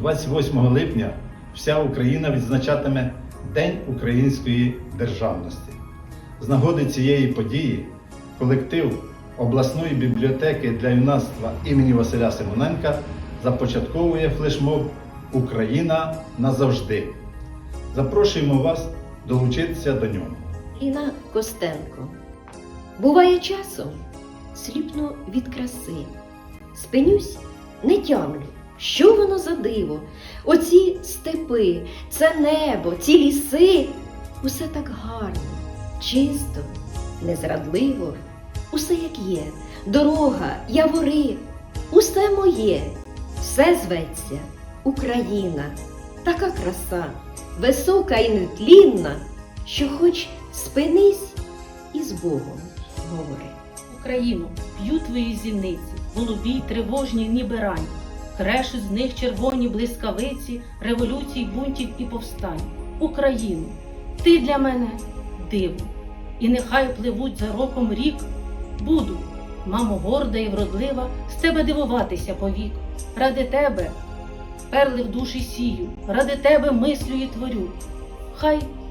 28 липня вся Україна відзначатиме День української державності. З нагоди цієї події колектив обласної бібліотеки для юнацтва імені Василя Симоненка започатковує флешмоб Україна назавжди. Запрошуємо вас долучитися до нього. Ліна Костенко. Буває часом сліпну від краси. Спинюсь, не тямлю. Що воно за диво? Оці степи, це небо, ці ліси. Усе так гарно, чисто, незрадливо, усе як є. Дорога, явори, усе моє, все зветься Україна. Така краса, висока і нетлінна, що хоч спинись і з Богом говори. Україну, п'ють твої зіниці, голубі й тривожні, ніби рань. Крешуть з них червоні блискавиці, революцій, бунтів і повстань. Україну, ти для мене диво, і нехай пливуть за роком рік. Буду, мамо, горда і вродлива, з тебе дивуватися повік. Ради тебе перли в душі сію, ради тебе мислю і творю. Хай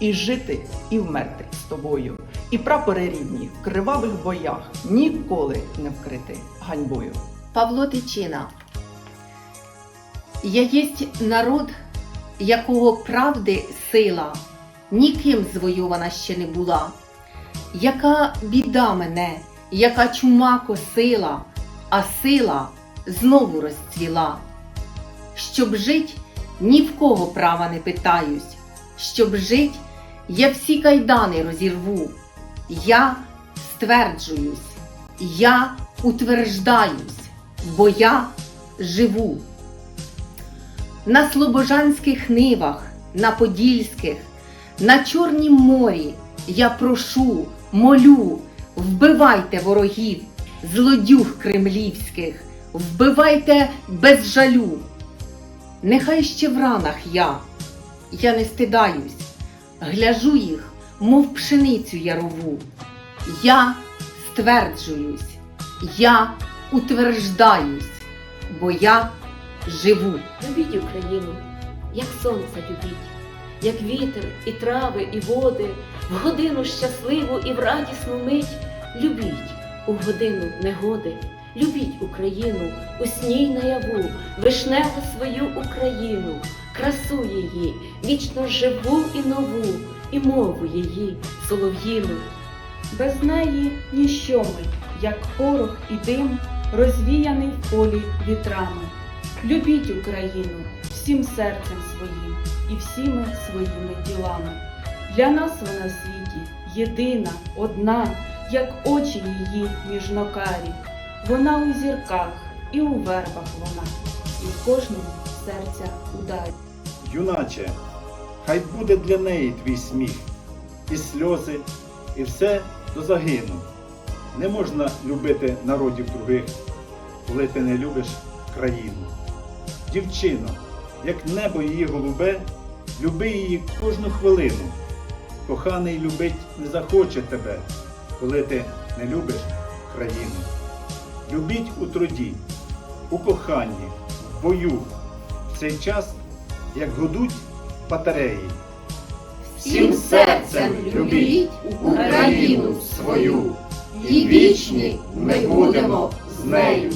і жити, і вмерти з тобою. І прапори рідні в кривавих боях ніколи не вкрити ганьбою. Павло Тичина. Я єсть народ, якого правди сила, ніким звойована ще не була. Яка біда мене, яка чума косила, а сила знову розцвіла. Щоб жить, ні в кого права не питаюсь. Щоб жить, я всі кайдани розірву. Я стверджуюсь, я утверждаюсь, бо я живу. На слобожанських нивах, на подільських, на Чорнім морі я прошу, молю, вбивайте ворогів, злодюг кремлівських, вбивайте без жалю. Нехай ще в ранах я, я не стидаюсь, гляжу їх, мов пшеницю ярову. Я стверджуюсь, я утверждаюсь, бо я живу. Любіть Україну, як сонце любіть, як вітер, і трави, і води, в годину щасливу і в радісну мить. Любіть у годину негоди, любіть Україну, у сній наяву, вишневу свою Україну, красу її, вічно живу і нову, і мову її солов'їну. Без неї ніщо ми, як порох і дим, розвіяний в полі вітрами. Любіть Україну всім серцем своїм і всіми своїми ділами. Для нас вона в світі єдина, одна, як очі її ніжнокарі. Вона у зірках і у вербах вона, і в кожному серця ударі. Юначе, хай буде для неї твій сміх, і сльози, і все до загину. Не можна любити народів других, коли ти не любиш країну. Дівчино, як небо її голубе, люби її кожну хвилину. Коханий любить не захоче тебе, коли ти не любиш країну. Любіть у труді, у коханні, в бою, в цей час, як гудуть батареї. Всім серцем любіть Україну свою, і вічні ми будемо з нею.